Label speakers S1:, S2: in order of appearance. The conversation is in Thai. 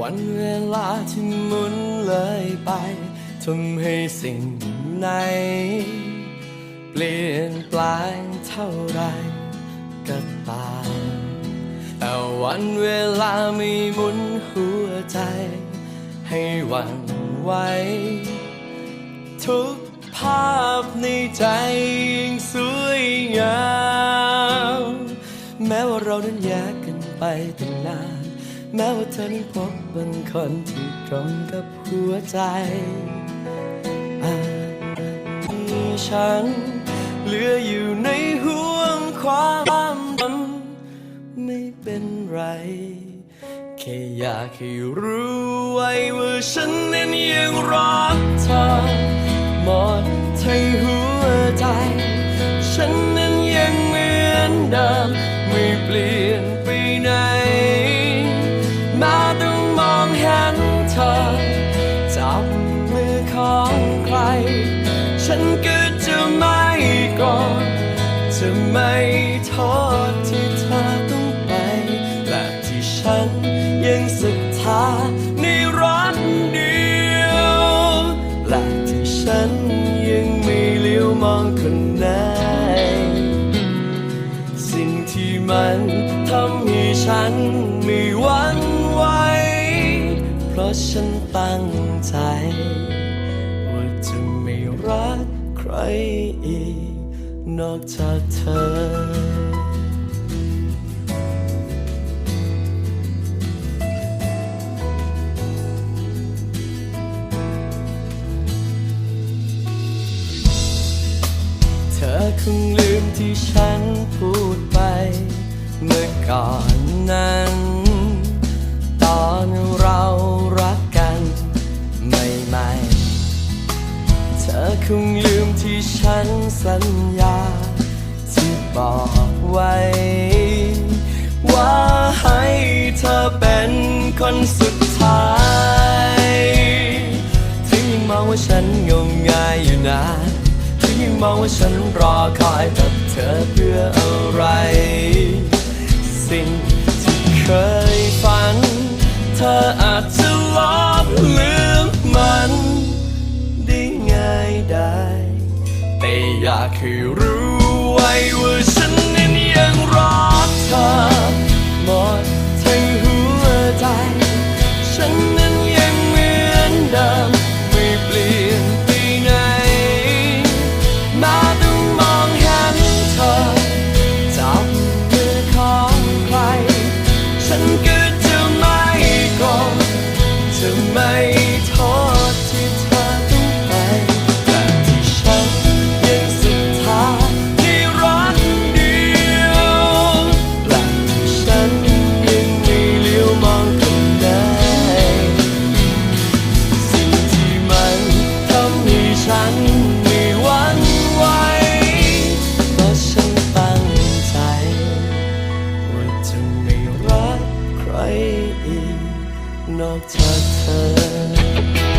S1: วันเวลาที่หมุนเลยไปทำให้สิ่งไหน เปลี่ยนแปลงเท่าไรก็ตามแต่วันเวลาไม่หมุนหัวใจ ให้หวั่นไหวทุกภาพในใจยังสวยงาม แม้ว่าเรานั้นแยกกันไปตั้งนาน แม้ว่าเธอนั้นพบบางคนที่ตรงกับหัวใจอาจมีฉันเหลืออยู่ในห่วงความจำไม่เป็นไร แค่อยากให้รู้ไว้ว่าฉันนั้นยังรักเธอหมดทั้งหัว จะไม่โทษที่เธอต้องไป และที่ฉันยังศรัทธาในรักเดียว และที่ฉันยังไม่เลี้ยวมองคนไหนสิ่งที่มันทำให้ฉันไม่หวั่นไหวเพราะฉันตั้งใจ ว่าจะไม่รักใครอีก นอกจากเธอ เธอคงลืมที่ฉันพูดไป เมื่อก่อนนั้น ตอนเรารักกันใหม่ๆ เธอคงลืมที่ฉันสัญญา บอกไว้ ว่าให้เธอเป็นคนสุดท้าย ถึงยังมองว่าฉันงมงายอยู่นานถึงยังมองว่าฉันรอคอยกับเธอเพื่ออะไร สิ่งที่เคยฝัน เธออาจจะลบลืมมัน ได้ง่ายได้ แต่อยากให้รู้ นอกจากเธอ